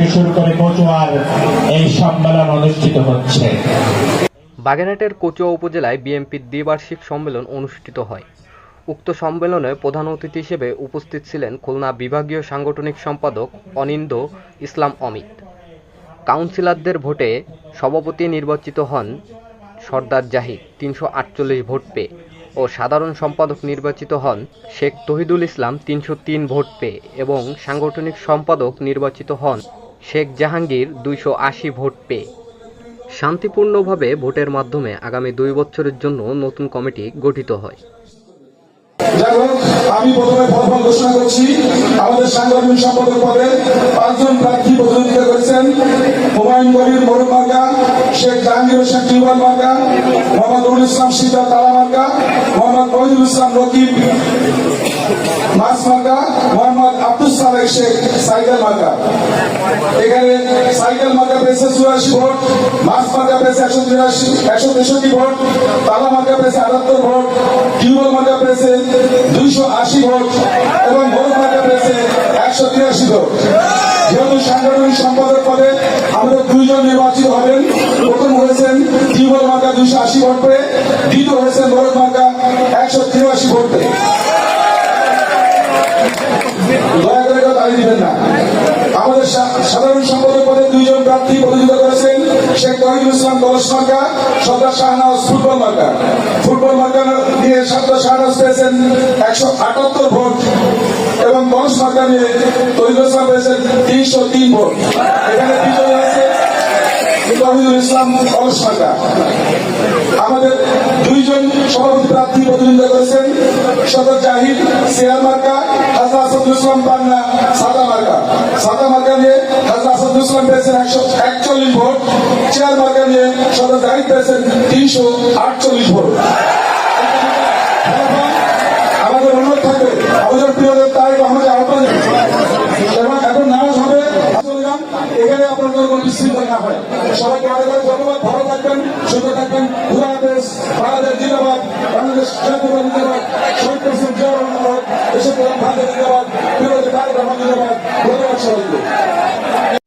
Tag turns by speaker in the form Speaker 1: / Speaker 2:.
Speaker 1: থেকে
Speaker 2: বাগেরহাটের কচুয়া উপজেলায় বিএনপির দ্বিবার্ষিক সম্মেলন অনুষ্ঠিত হয়। উক্ত সম্মেলনে প্রধান অতিথি হিসেবে উপস্থিত ছিলেন খুলনা বিভাগীয় সাংগঠনিক সম্পাদক অনিন্দ ইসলাম অমিত। কাউন্সিলরদের ভোটে সভাপতি নির্বাচিত হন সর্দার জাহিদ, তিনশো আটচল্লিশ ভোট পেয়ে, ও সাধারণ সম্পাদক নির্বাচিত হন শেখ তহিদুল ইসলাম, তিনশো তিন ভোট পেয়ে এবং সাংগঠনিক সম্পাদক নির্বাচিত হন শেখ জাহাঙ্গীর দুইশো আশি ভোট পেয়ে। শান্তিপূর্ণভাবে ভোটের মাধ্যমে আগামী দুই বছরের জন্য নতুন কমিটি গঠিত হয়।
Speaker 3: আমি প্রথমে ঘোষণা করছি। আমাদের সাংগঠনিক পদে পাঁচজন প্রার্থী করেছেন। হুমায়ুন কবির মার্কা শেখ জাহাঙ্গীর হোসেন টিউবাল মার্কা মোহাম্মদ ইসলাম তালা মার্কা মোহাম্মদ মহিদুল ইসলাম রকিব মাস মার্কা আব্দুল সালেক শেখ সাইকেল মার্কা এখানে সাইকেল মার্কা পেয়েছে চুরাশি ভোট, মাস মার্কা পেয়েছে একশো তিরাশি, একশো তেষট্টি ভোট, তালা মার্কা পেয়েছে আটাত্তর ভোট টিউবওয়েল মার্কা পেয়েছে দুইশো আশি ভোট এবং ভোট মার্কা পেয়েছে একশো তিরাশি ভোট। যেহেতু সাংগঠনিক সম্পাদক পদে আমাদের দুইজন নির্বাচিত হবেন, প্রথম হয়েছেন টিউবওয়েল মার্কা দুইশো আশি ভোট পেয়ে, দ্বিতীয় হয়েছেন ভোট মার্কা একশো সাধারণ সম্পাদক পদে দুইজন প্রার্থী প্রতিযোগিতা করেছেন শেখ তহিদুল ইসলাম কলস মার্কা, সর্দার শাহনাজ ফুটবল মার্কা। ফুটবল মার্কা নিয়ে সর্দার শাহনাজ পেয়েছেন একশো আটাত্তর ভোট এবং কলস মার্কা নিয়ে তহিদুল ইসলাম পেয়েছেন তিনশো তিন ভোট। এখানে বিজয়ী আছে তহিদুল ইসলাম কলস মার্কা। আমাদের দুইজন সভাপতি প্রার্থী প্রতিদ্বন্দ্বিতা করেছেন, সদর জাহিদ সিয়াল মার্কা হাজরা আসাদুল ইসলাম সাদা মার্কা। সাদা মার্কা নিয়ে হাজরা আসাদুল ইসলাম পেয়েছেন একশো একচল্লিশ ভোট। চেয়ার মার্কা নিয়ে সদর জাহিদ পেয়েছেন তিনশো আটচল্লিশ ভোট। আমাদের অনুরোধ থাকবে, আমাদের প্রিয় তাই আমাদের আহ্বান এবং এখন নামাজ হবে। এখানে আপনাদের কোনো বিশৃঙ্খলা না হয়। সবাইকে অনেক ধন্যবাদ। ভালো থাকবেন, সুস্থ থাকবেন। বাংলাদেশ জিন্দাবাদ। বাংলাদেশ তারেক রহমান জিন্দাবাদ ধন্যবাদ সবাইকে।